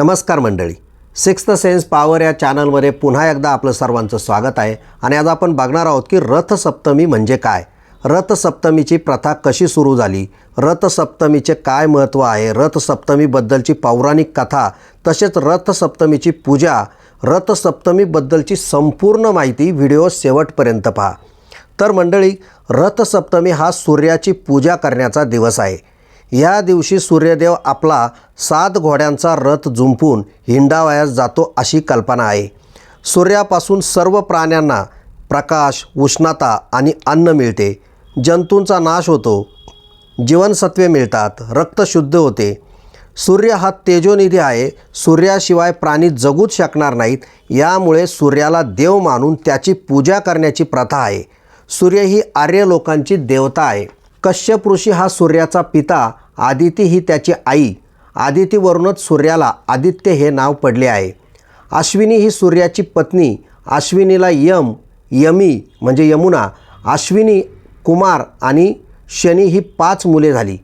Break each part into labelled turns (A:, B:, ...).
A: नमस्कार मंडळी. Sixth sense power या चॅनलमध्ये पुन्हा एकदा आपलं सर्वांचं स्वागत आहे आणि आज आपण बघणार आहोत की रथसप्तमी म्हणजे काय? रथसप्तमीची प्रथा कशी सुरू झाली? रथसप्तमीचे काय महत्त्व आहे? रथसप्तमीबद्दलची पौराणिक कथा तसेच रथसप्तमीची पूजा रथसप्तमीबद्दलची संपूर्ण माहिती व्हिडिओ शेवटपर्यंत पहा. तर मंडळी रथसप्तमी हा सूर्याची पूजा करण्याचा दिवस आहे. या दिवशी सूर्यदेव आपला सात घोड्यांचा रथ जुंपून हिंडावयास जातो अशी कल्पना आहे. सूर्यापासून सर्व प्राण्यांना प्रकाश उष्णता आणि अन्न मिळते. जंतूंचा नाश होतो. जीवनसत्वे मिळतात. रक्त शुद्ध होते. सूर्य हा तेजोनिधी आहे. सूर्याशिवाय प्राणी जगूच शकणार नाहीत. यामुळे सूर्याला देव मानून त्याची पूजा करण्याची प्रथा आहे. सूर्य ही आर्य लोकांची देवता आहे. कश्यप ऋषी हा सूर्याचा पिता आदिती ही त्याची आई. आदितीवरूनच सूर्याला आदित्य हे नाव पडले आहे. अश्विनी ही सूर्याची पत्नी अश्विनीला यम यमी म्हणजे यमुना अश्विनी कुमार आणि शनी ही पाच मुले झाली.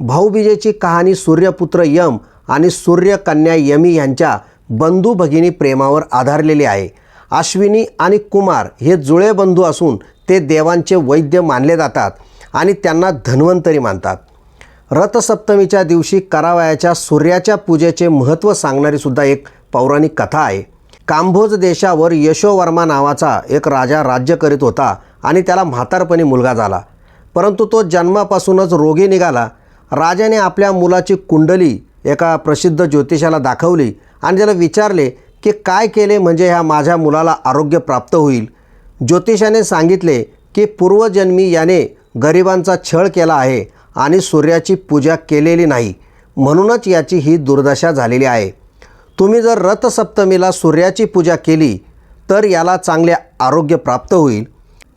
A: भाऊबीजेची कहाणी सूर्यपुत्र यम आणि सूर्यकन्या यमी यांच्या बंधू भगिनी प्रेमावर आधारलेली आहे. अश्विनी आणि कुमार हे जुळे बंधू असून ते देवांचे वैद्य मानले जातात. आणि त्यांना धन्वंतरी मानतात. रथसप्तमीच्या दिवशी करावयाच्या सूर्याच्या पूजेचे महत्त्व सांगणारीसुद्धा एक पौराणिक कथा आहे. कांभोज देशावर यशोवर्मा नावाचा एक राजा राज्य करीत होता आणि त्याला म्हातारपणी मुलगा झाला. परंतु तो जन्मापासूनच रोगी निघाला. राजाने आपल्या मुलाची कुंडली एका प्रसिद्ध ज्योतिषाला दाखवली आणि त्याला विचारले की काय केले म्हणजे ह्या माझ्या मुलाला आरोग्य प्राप्त होईल. ज्योतिषाने सांगितले की पूर्वजन्मी याने गरिबांचा छळ केला आहे आणि सूर्याची पूजा केलेली नाही. म्हणूनच याची ही दुर्दशा झालेली आहे. तुम्ही जर रथसप्तमीला सूर्याची पूजा केली तर याला चांगले आरोग्य प्राप्त होईल.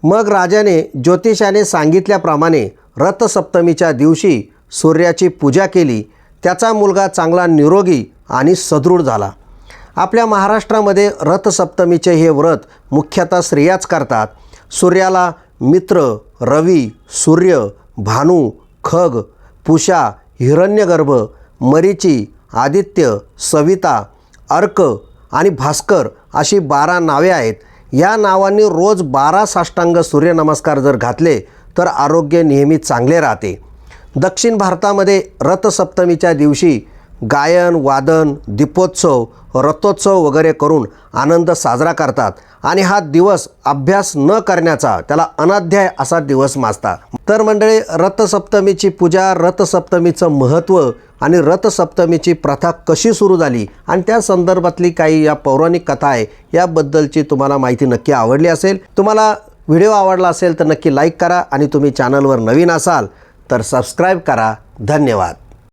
A: मग राजाने ज्योतिषाने सांगितल्याप्रमाणे रथसप्तमीच्या दिवशी सूर्याची पूजा केली. त्याचा मुलगा चांगला निरोगी आणि सदृढ झाला. आपल्या महाराष्ट्रामध्ये रथसप्तमीचे हे व्रत मुख्यतः स्त्रियाच करतात. सूर्याला मित्र रवी सूर्य भानू खग पुषा हिरण्यगर्भ मरीची आदित्य सविता अर्क आणि भास्कर अशी बारा नावे आहेत. या नावांनी रोज बारा साष्टांग सूर्यनमस्कार जर घातले तर आरोग्य नेहमी चांगले राहते. दक्षिण भारतामध्ये रथसप्तमीच्या दिवशी गायन वादन दीपोत्सव रथोत्सव वगैरे करून आनंद साजरा करतात. आणि हा दिवस अभ्यास न करण्याचा त्याला अनाध्याय असा दिवस माजतात. तर मंडळी रथसप्तमीची पूजा रथसप्तमीचं महत्त्व आणि रथसप्तमीची प्रथा कशी सुरू झाली आणि त्या संदर्भातली काही या पौराणिक कथा आहे याबद्दलची तुम्हाला माहिती नक्की आवडली असेल. तुम्हाला व्हिडिओ आवडला असेल तर नक्की लाईक करा आणि तुम्ही चॅनलवर नवीन असाल तर सबस्क्राईब करा. धन्यवाद.